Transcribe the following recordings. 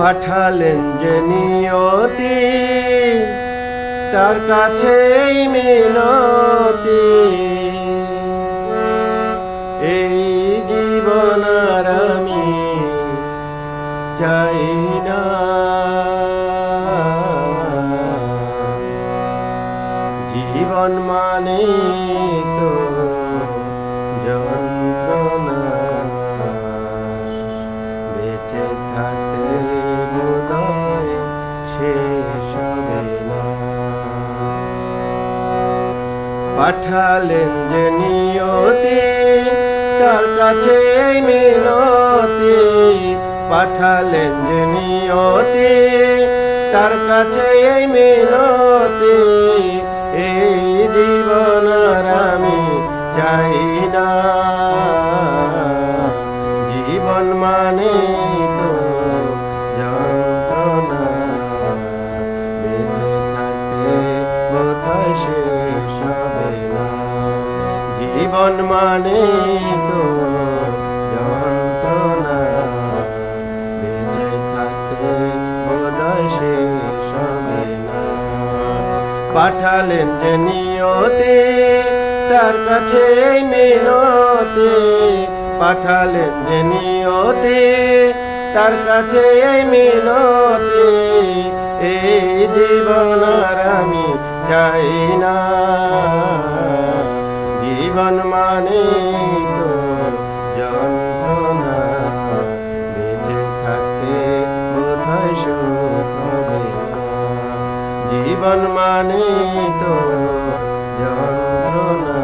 পাঠালেন যে নিয়তি, তার কাছে মিনতি। এই জীবন আর আমি চাই না। জীবন মানে তো পাঠালেন যে নিয়তি, তার কাছে এই মিনতি। পাঠালেন যে নিয়তি, তার কাছে এই মিনতি। এই জীবন আমি চাই না। মানে তো পাঠালেন যে নিয়তি, তার কাছে মিনতি। পাঠালেন যে নিয়তি, তার কাছে মিনতি। এই জীবন আর আমি চাই না। জীবন মানে তো যন্ত্রণা বেঁচে থাকতে বোধহয় সুখ হবে জীবন মানে তো যন্ত্রণা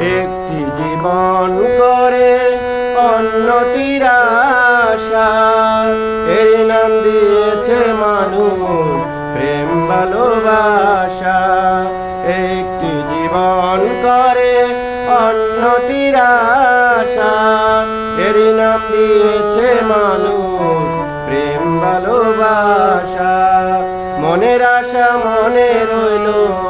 একটি জীবন করে অন্যটির আশা। এর নাম দিয়েছে মানুষ প্রেম ভালোবাসা। একটি জীবন করে অন্যটির আশা। এর নাম দিয়েছে মানুষ প্রেম ভালোবাসা। মনের আশা মনে রইল।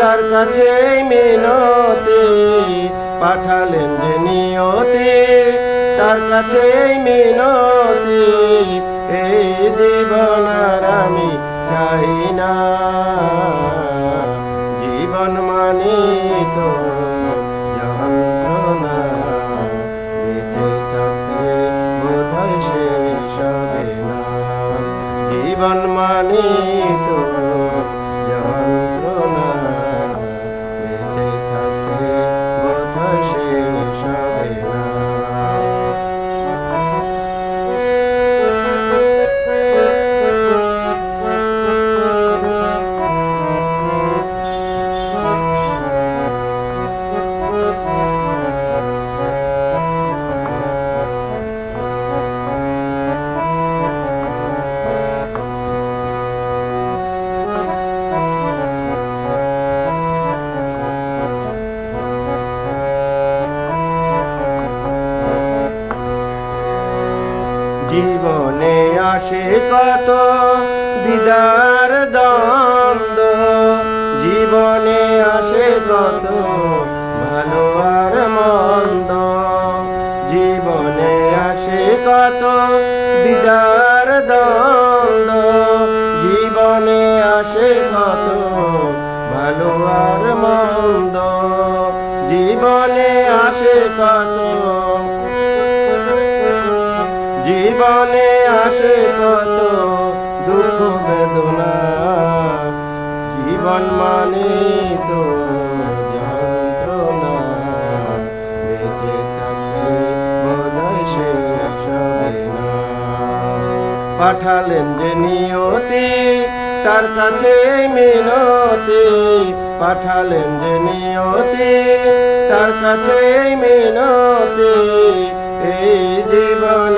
তার কাছে মিনতি পাঠালেন যে নিয়তি, তার কাছে মিনতি, এই জীবন আর আমি চাই না। জীবন মানে তো জীবন মানে সে কত দিদার দ্বন্দ্ব, জীবনে আসে কত ভালো আর মন্দ। জীবনে আসে কত দিদার দ্বন্দ্ব, জীবনে আসে কত ভালো আর মন্দ। জীবনে আসে কত, জীবনে দুঃখ বেদনা। জীবন মানে তো পাঠালেন যে নিয়তি, তার কাছে মিনতি। পাঠালেন যে নিয়তি, তার কাছে মিনতি। এই জীবন